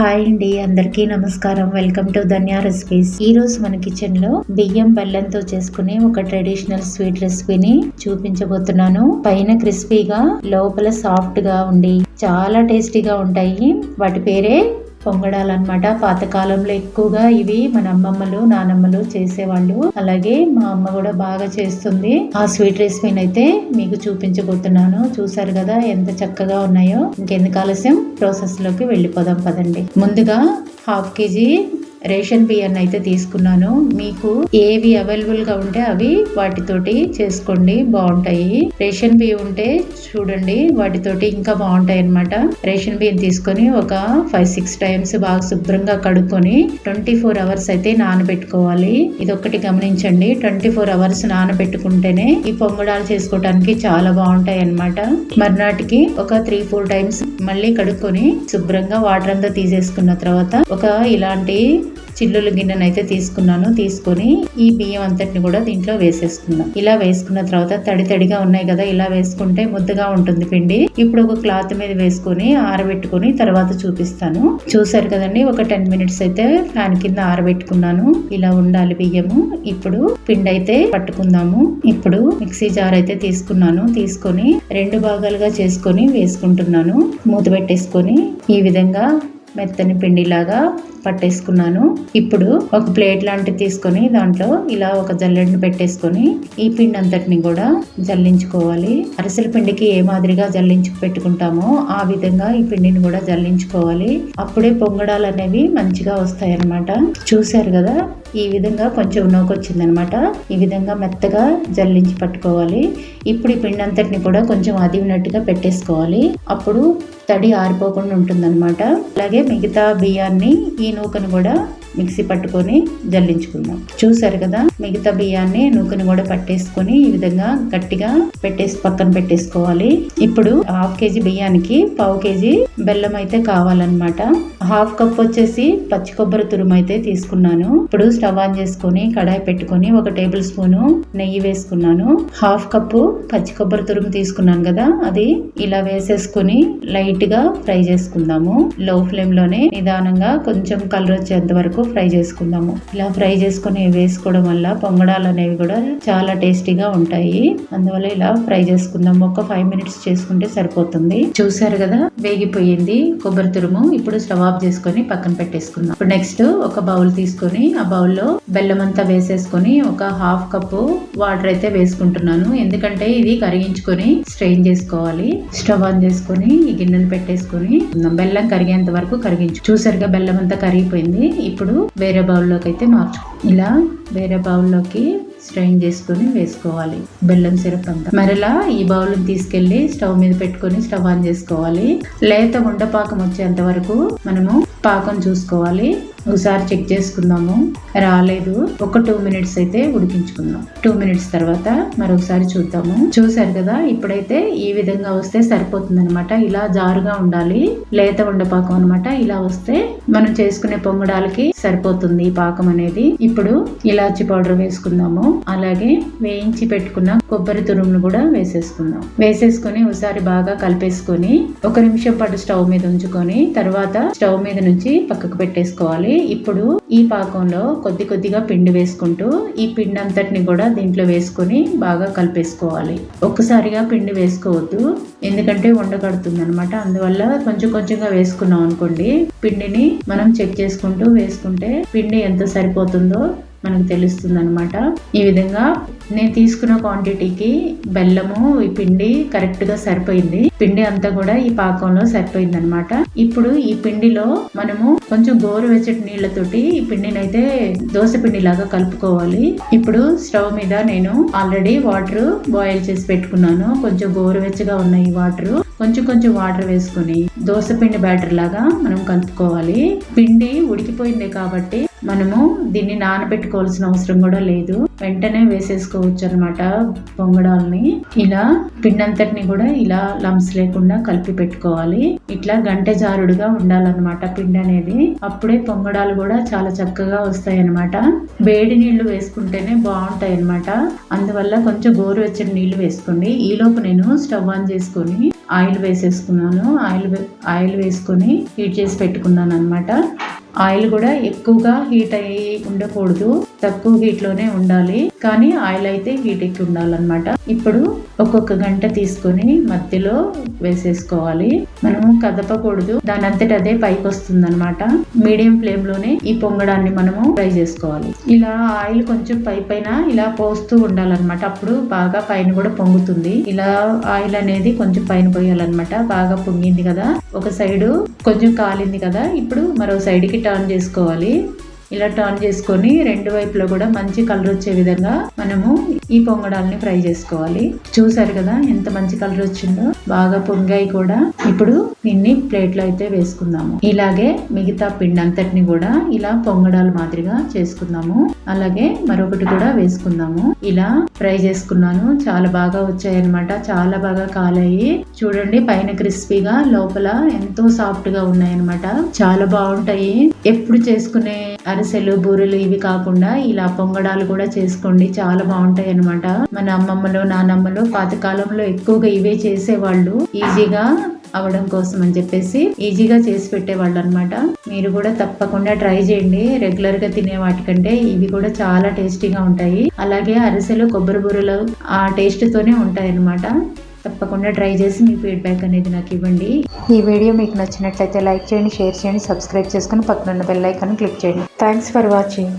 Hi అండి అందరికీ నమస్కారం. Welcome to Dhanya recipes. ఈ రోజు మన కిచెన్లో బియ్యం బెల్లంతో చేసుకునే ఒక ట్రెడిషనల్ స్వీట్ రెసిపీని చూపించబోతున్నాను. పైన క్రిస్పీగా లోపల సాఫ్ట్గా ఉండి చాలా టేస్టీగా ఉంటాయి. వాటి పేరే పొంగడాలన్నమాట. పాతకాలంలో ఎక్కువగా ఇవి మన అమ్మమ్మలు నానమ్మలు చేసేవాళ్ళు. అలాగే మా అమ్మ కూడా బాగా చేస్తుంది. ఆ స్వీట్ రెసిపీని అయితే మీకు చూపించబోతున్నాను. చూసారు కదా ఎంత చక్కగా ఉన్నాయో. ఇంకెందుకు ఆలస్యం? ప్రాసెస్లోకి వెళ్ళిపోదాం పదండి. ముందుగా హాఫ్ కేజీ రేషన్ బియ్యాన్ని అయితే తీసుకున్నాను. మీకు ఏవి అవైలబుల్గా ఉంటే అవి వాటితోటి చేసుకోండి. బాగుంటాయి. రేషన్ బియ్యం ఉంటే చూడండి వాటితోటి ఇంకా బాగుంటాయి అనమాట రేషన్ బియ్యం తీసుకొని ఒక ఫైవ్ సిక్స్ టైమ్స్ బాగా శుభ్రంగా కడుక్కొని ట్వంటీ ఫోర్ అవర్స్ అయితే నానబెట్టుకోవాలి. ఇది ఒకటి గమనించండి. ట్వంటీ ఫోర్ అవర్స్ నానబెట్టుకుంటేనే ఈ పొంగడాలు చేసుకోవడానికి చాలా బాగుంటాయి అనమాట మర్నాటికి ఒక త్రీ ఫోర్ టైమ్స్ మళ్ళీ కడుక్కొని శుభ్రంగా వాటర్ అంతా తీసేసుకున్న తర్వాత ఒక ఇలాంటి చిల్లులు గిన్నెను అయితే తీసుకున్నాను. తీసుకొని ఈ బియ్యం అంతటిని కూడా దీంట్లో వేసేసుకున్నాం. ఇలా వేసుకున్న తర్వాత తడి తడిగా ఉన్నాయి కదా ఇలా వేసుకుంటే ముద్దగా ఉంటుంది పిండి. ఇప్పుడు ఒక క్లాత్ మీద వేసుకొని ఆరబెట్టుకొని తర్వాత చూపిస్తాను. చూసారు కదండి ఒక టెన్ మినిట్స్ అయితే ఫ్యాన్ కింద ఆరబెట్టుకున్నాను. ఇలా ఉండాలి బియ్యము. ఇప్పుడు పిండి అయితే పట్టుకుందాము. ఇప్పుడు మిక్సీ జార్ అయితే తీసుకున్నాను. తీసుకొని రెండు భాగాలుగా చేసుకొని వేసుకుంటున్నాను. మూత పెట్టేసుకొని ఈ విధంగా మెత్తని పిండిలాగా పట్టేసుకున్నాను. ఇప్పుడు ఒక ప్లేట్ లాంటిది తీసుకొని దాంట్లో ఇలా ఒక జల్లెడని పెట్టేసుకొని ఈ పిండి అంతటిని కూడా జల్లించుకోవాలి. అరిసెల పిండికి ఏ మాదిరిగా జల్లించి పెట్టుకుంటామో ఆ విధంగా ఈ పిండిని కూడా జల్లించుకోవాలి. అప్పుడే పొంగడాలు అనేవి మంచిగా వస్తాయి అన్నమాట కదా? ఈ విధంగా కొంచెం నోకొచ్చింది అనమాట ఈ విధంగా మెత్తగా జల్లించి పట్టుకోవాలి. ఇప్పుడు ఈ పిండి అంతటిని కూడా కొంచెం అదివినట్టుగా పెట్టేసుకోవాలి. అప్పుడు తడి ఆరిపోకుండా ఉంటుందన్నమాట అలాగే మిగతా బియ్యాన్ని ఈ నూకను కూడా మిక్సీ పట్టుకొని జల్లించుకుందాం. చూసారు కదా మిగతా బియ్యాన్ని నూకని కూడా పట్టేసుకొని ఈ విధంగా గట్టిగా పెట్టేసి పక్కన పెట్టేసుకోవాలి. ఇప్పుడు హాఫ్ కేజీ బియ్యానికి పావు కేజీ బెల్లం అయితే కావాలన్నమాట. హాఫ్ కప్ వచ్చేసి పచ్చి కొబ్బరి తురుము అయితే తీసుకున్నాను. ఇప్పుడు స్టవ్ ఆన్ చేసుకొని కడాయి పెట్టుకొని ఒక టేబుల్ స్పూన్ నెయ్యి వేసుకున్నాను. హాఫ్ కప్పు పచ్చి కొబ్బరి తురుము తీసుకున్నాను కదా అది ఇలా వేసేసుకొని లైట్గా ఫ్రై చేసుకుందాము. లో ఫ్లేమ్లోనే నిదానంగా కొంచెం కలర్ వచ్చేంత వరకు ఫ్రై చేసుకుందాము. ఇలా ఫ్రై చేసుకొని వేసుకోవడం వల్ల పొంగడాలు అనేవి కూడా చాలా టేస్టీగా ఉంటాయి. అందువల్ల ఇలా ఫ్రై చేసుకుందాము. ఒక ఫైవ్ మినిట్స్ చేసుకుంటే సరిపోతుంది. చూసారు కదా వేగిపోయింది కొబ్బరి తురుము. ఇప్పుడు స్టవ్ ఆఫ్ చేసుకొని పక్కన పెట్టేసుకుందాం. ఇప్పుడు నెక్స్ట్ ఒక బౌల్ తీసుకొని ఆ బౌల్లో బెల్లం అంతా వేసేసుకొని ఒక హాఫ్ కప్పు వాటర్ అయితే వేసుకుంటున్నాను. ఎందుకంటే ఇది కరిగించుకొని స్ట్రెయిన్ చేసుకోవాలి. స్టవ్ ఆన్ చేసుకొని ఈ గిన్నెలు పెట్టేసుకొని బెల్లం కరిగేంత వరకు కరిగించు చూసారుగా బెల్లం అంతా కరిగిపోయింది. ఇప్పుడు వేరే బౌల్లోకి అయితే మార్చు ఇలా వేరే బౌల్లోకి స్ట్రైన్ చేసుకొని వేసుకోవాలి. బెల్లం సిరప్ అంతా. మరలా ఈ బౌల్ తీసుకెళ్ళి స్టవ్ మీద పెట్టుకొని స్టవ్ ఆన్ చేసుకోవాలి. లేత ఉండపాకం వచ్చేంత వరకు మనము పాకం చూసుకోవాలి. ఒకసారి చెక్ చేసుకుందాము. రాలేదు. ఒక టూ మినిట్స్ అయితే ఉడికించుకుందాం. టూ మినిట్స్ తర్వాత మరొకసారి చూద్దాము. చూసారు కదా ఇప్పుడైతే ఈ విధంగా వస్తే సరిపోతుంది అనమాట ఇలా జారుగా ఉండాలి. లేత ఉండపాకం అనమాట ఇలా వస్తే మనం చేసుకునే పొంగడాలకి సరిపోతుంది ఈ పాకం అనేది. ఇప్పుడు ఇలాచి పౌడర్ వేసుకుందాము. అలాగే వేయించి పెట్టుకున్న కొబ్బరి తురుమును కూడా వేసేసుకుందాం. వేసేసుకొని ఒకసారి బాగా కలిపేసుకొని ఒక నిమిషం పాటు స్టవ్ మీద ఉంచుకొని తర్వాత స్టవ్ మీద నుంచి పక్కకు పెట్టేసుకోవాలి. ఇప్పుడు ఈ పాకంలో కొద్ది కొద్దిగా పిండి వేసుకుంటూ ఈ పిండి అంతటిని కూడా దీంట్లో వేసుకొని బాగా కలిపేసుకోవాలి. ఒక్కసారిగా పిండి వేసుకోవద్దు. ఎందుకంటే ఉండగడుతుంది అనమాట అందువల్ల కొంచెం కొంచెంగా వేసుకున్నాం అనుకోండి పిండిని మనం చెక్ చేసుకుంటూ వేసుకుంటే పిండి ఎంత సరిపోతుందో మనకు తెలుస్తుంది అనమాట ఈ విధంగా నేను తీసుకున్న క్వాంటిటీకి బెల్లము ఈ పిండి కరెక్ట్గా సరిపోయింది. పిండి అంతా కూడా ఈ పాకంలో సరిపోయింది అనమాట ఇప్పుడు ఈ పిండిలో మనము కొంచెం గోరువెచ్చటి నీళ్ళతోటి ఈ పిండిని అయితే దోశ పిండి లాగా కలుపుకోవాలి. ఇప్పుడు స్టవ్ మీద నేను ఆల్రెడీ వాటర్ బాయిల్ చేసి పెట్టుకున్నాను. కొంచెం గోరువెచ్చగా ఉన్నాయి ఈ వాటర్ కొంచెం కొంచెం వాటర్ వేసుకుని దోశ పిండి బ్యాటర్ లాగా మనం కలుపుకోవాలి. పిండి ఉడికిపోయింది కాబట్టి మనము దీన్ని నానబెట్టుకోవాల్సిన అవసరం కూడా లేదు. వెంటనే వేసేసుకోవచ్చు అనమాట పొంగడాల్ని. ఇలా పిండంతటిని కూడా ఇలా లంప్స్ లేకుండా కలిపి పెట్టుకోవాలి. ఇట్లా గంటె జారుడుగా ఉండాలన్నమాట పిండి అనేది. అప్పుడే పొంగడాలు కూడా చాలా చక్కగా వస్తాయి అనమాట వేడి నీళ్ళు వేసుకుంటేనే బాగుంటాయి అనమాట అందువల్ల కొంచెం గోరువెచ్చని నీళ్ళు వేసుకోండి. ఈలోపు నేను స్టవ్ ఆన్ చేసుకొని ఆయిల్ వేసేసుకున్నాను. ఆయిల్ ఆయిల్ వేసుకొని హీట్ చేసి పెట్టుకున్నాను అనమాట ఆయిల్ కూడా ఎక్కువగా హీట్ అయ్యి ఉండకూడదు. తక్కువ హీట్లోనే ఉండాలి. కానీ ఆయిల్ అయితే హీట్ ఎక్కి ఉండాలన్నమాట. ఇప్పుడు ఒక్కొక్క గంట తీసుకొని మధ్యలో వేసేసుకోవాలి. మనము కదపకూడదు. దాని అంతటి అదే పైకి వస్తుంది అనమాట మీడియం ఫ్లేమ్లోనే ఈ పొంగడాన్ని మనము ఫ్రై చేసుకోవాలి. ఇలా ఆయిల్ కొంచెం పై పైన ఇలా పోస్తూ ఉండాలన్నమాట. అప్పుడు బాగా పైన కూడా పొంగుతుంది. ఇలా ఆయిల్ అనేది కొంచెం పైన పోయాలన్నమాట. బాగా పొంగింది కదా. ఒక సైడు కొంచెం కాలింది కదా. ఇప్పుడు మరో సైడ్కి టర్న్ చేసుకోవాలి. ఇలా టర్న్ చేసుకొని రెండు వైపులో కూడా మంచి కలర్ వచ్చే విధంగా మనము ఈ పొంగడాలని ఫ్రై చేసుకోవాలి. చూసారు కదా ఎంత మంచి కలర్ వచ్చిందో? బాగా పొంగాయి కూడా. ఇప్పుడు దీన్ని ప్లేట్లో అయితే వేసుకుందాము. ఇలాగే మిగతా పిండి అంతటిని కూడా ఇలా పొంగడాల మాదిరిగా చేసుకుందాము. అలాగే మరొకటి కూడా వేసుకుందాము. ఇలా ఫ్రై చేసుకున్నాను. చాలా బాగా వచ్చాయి అనమాట చాలా బాగా కాలాయి. చూడండి పైన క్రిస్పీగా లోపల ఎంతో సాఫ్ట్గా ఉన్నాయన్నమాట. చాలా బాగుంటాయి. ఎప్పుడు చేసుకునే అరిసెలు బూరెలు ఇవి కాకుండా ఇలా పొంగడాలు కూడా చేసుకోండి. చాలా బాగుంటాయి అనమాట మన అమ్మమ్మలు నానమ్మలు పాతకాలంలో ఎక్కువగా ఇవే చేసేవాళ్ళు. ఈజీగా అవడం కోసం అని చెప్పేసి ఈజీగా చేసి పెట్టేవాళ్ళు అనమాట మీరు కూడా తప్పకుండా ట్రై చేయండి. రెగ్యులర్గా తినే వాటికంటే ఇవి కూడా చాలా టేస్టీగా ఉంటాయి. అలాగే అరిసెలు కొబ్బరి బూరలు ఆ టేస్ట్ తోనే ఉంటాయి అనమాట తప్పకుండా ట్రై చేసి మీ ఫీడ్బ్యాక్ అనేది నాకు ఇవ్వండి. ఈ వీడియో మీకు నచ్చినట్లయితే లైక్ చేయండి షేర్ చేయండి సబ్స్క్రైబ్ చేసుకుని పక్కన ఉన్న బెల్ ఐకాన్ క్లిక్ చేయండి. Thanks for watching